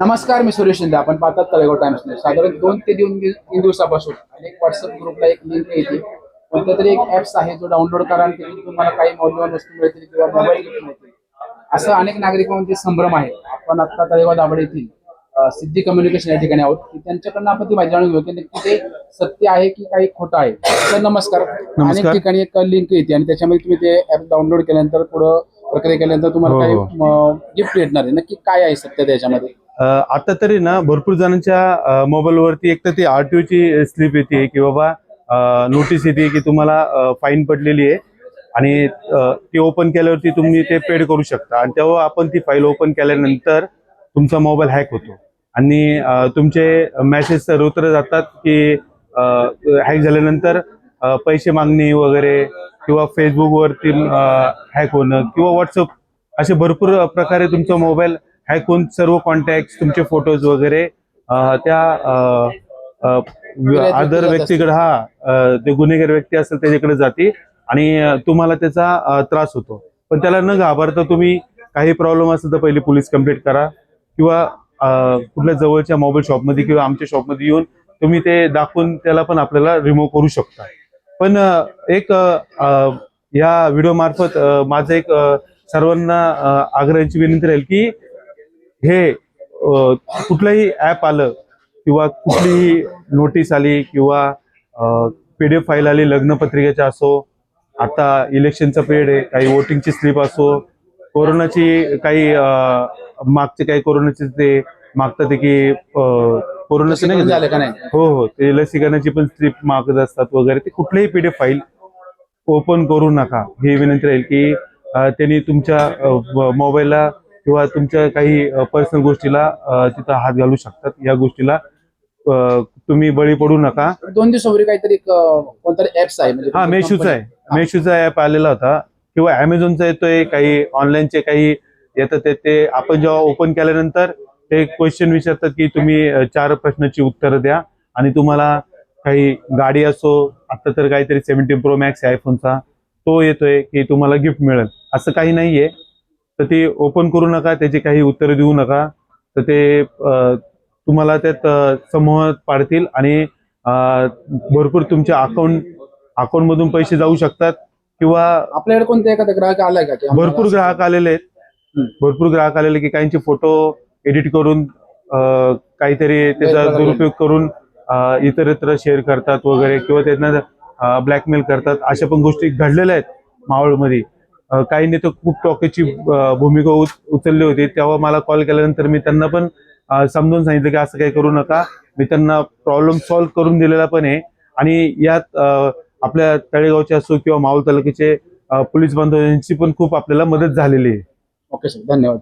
नमस्कार मी सुरेश शिंदे. आपण पाहतात तळेगाव टाइम्स न्यूज. साधारण दोन ते दोन तीन दिवसापासून अनेक व्हॉट्सअप ग्रुपला एक लिंक येते कोणत्या तरी एक ऍप्स आहे जो डाउनलोड करा आणि त्यातून तुम्हाला काही मौल्यवान वस्तू मिळतील किंवा मोबाईल गिफ्ट मिळतील. असं अनेक नागरिकांमध्ये संभ्रम आहे. आपण आता तळेगाव दाभाडे येथील सिद्धी कम्युनिकेशन या ठिकाणी आहोत. की त्यांच्याकडनं आपण ती माहिती जाणून घेऊ. की नक्की ते सत्य आहे की काही खोटं आहे. तर नमस्कार. अनेक. ठिकाणी एक लिंक येते आणि त्याच्यामध्ये तुम्ही ते ऍप डाउनलोड केल्यानंतर पुढं प्रक्रिया केल्यानंतर तुम्हाला हो, काही हो. गिफ्ट भेटणार आहे. नक्की काय आहे सत्य त्याच्यामध्ये? आता तरी ना भरपूर जणांच्या मोबाईलवरती एक तर ती आर टी ची स्लिप येते की बाबा नोटीस येते की तुम्हाला फाईन पडलेली आहे आणि ती ओपन केल्यावरती तुम्ही ते पेड करू शकता. आणि तेव्हा आपण ती फाईल ओपन केल्यानंतर तुमचा मोबाईल हॅक होतो. आणि तुमचे मेसेज सर्वत्र जातात की हॅक झाल्यानंतर पैसे मागणी वगैरे किंवा फेसबुक वरती हॅक होणं किंवा व्हॉट्सअप असे भरपूर प्रकारे तुमचा मोबाईल होऊन सर्व कॉन्टॅक्ट तुमचे फोटोज वगैरे त्या अदर जात व्यक्तीकडे हा ते गुन्हेगार व्यक्ती असेल त्याच्याकडे जाते आणि तुम्हाला त्याचा त्रास होतो. पण त्याला न घाबरता तुम्ही काही प्रॉब्लेम असेल तर पहिली पोलीस कंप्लेंट करा किंवा कुठल्या जवळच्या मोबाईल शॉपमध्ये किंवा आमच्या शॉपमध्ये येऊन तुम्ही ते दाखवून त्याला पण आपल्याला रिमूव्ह करू शकता. पण एक या व्हिडिओ मार्फत माझं एक सर्वांना आग्रहाची विनंती राहील की हे कुठलंही ऍप आलं किंवा कुठलीही नोटीस आली किंवा पीडीएफ फाईल आली लग्नपत्रिकेच्या असो आता इलेक्शनचा पिरियड आहे काही वोटिंगची स्लिप असो कोरोनाची काही मागचे काही कोरोनाचे ते मागतात की कोरोनाचं नाही लसीकरण का? झालं का नाही? हो हो. ते लसीकरणाची पण स्लिप मागत असतात वगैरे. ते कुठलेही पीडीएफ फाईल ओपन करू नका. ही विनंती राहील की त्यांनी तुमच्या मोबाईलला किंवा तुमच्या काही पर्सनल गोष्टीला तिथं हात घालू शकतात. या गोष्टीला तुम्ही बळी पडू नका. दोन दिवसापूर्वी काहीतरी कोणतरी ऍप्स आहे म्हणजे हा मेशूचा आहे. मेशूचा ऍप आलेला होता. किंवा अमेझॉनचा येतोय काही ऑनलाईनचे काही येतात ते- आपण जेव्हा ओपन केल्यानंतर ते क्वेश्चन विचारतात की तुम्ही चार प्रश्नाची उत्तरं द्या. आणि तुम्हाला काही गाडी असो आता तर काहीतरी सेव्हन्टीन प्रो मॅक्स आयफोनचा तो येतोय की तुम्हाला गिफ्ट मिळेल. असं काही नाहीये. तर ते ओपन करू नका त्याची काही उत्तरं देऊ नका. तर ते तुम्हाला त्यात अ, समूहात पाडतील आणि भरपूर तुमच्या अकाउंट अकाउंट मधून पैसे जाऊ शकतात किंवा आपल्याकडे कोणता एखादा ग्राहक आलाय का? भरपूर ग्राहक आलेले आहेत. भरपूर ग्राहक आलेले की काहींचे फोटो एडिट करून काहीतरी त्याचा दुरुपयोग करून इतरत्र शेअर करतात वगैरे किंवा त्यांना ब्लॅकमेल करतात. अशा पण गोष्टी घडलेल्या आहेत मावळमध्ये. काही नेते तर खूप टोकाची भूमिका उचलली होती. तेव्हा मला कॉल केल्यानंतर मी त्यांना पण समजून सांगितलं की असं काही करू नका. मी त्यांना प्रॉब्लेम सॉल्व्ह करून दिलेला पण आहे. आणि यात आपल्या तळेगावचे असो किंवा माऊल तालुक्याचे पोलीस बांधव यांची पण खूप आपल्याला मदत झालेली आहे. ओके सर धन्यवाद.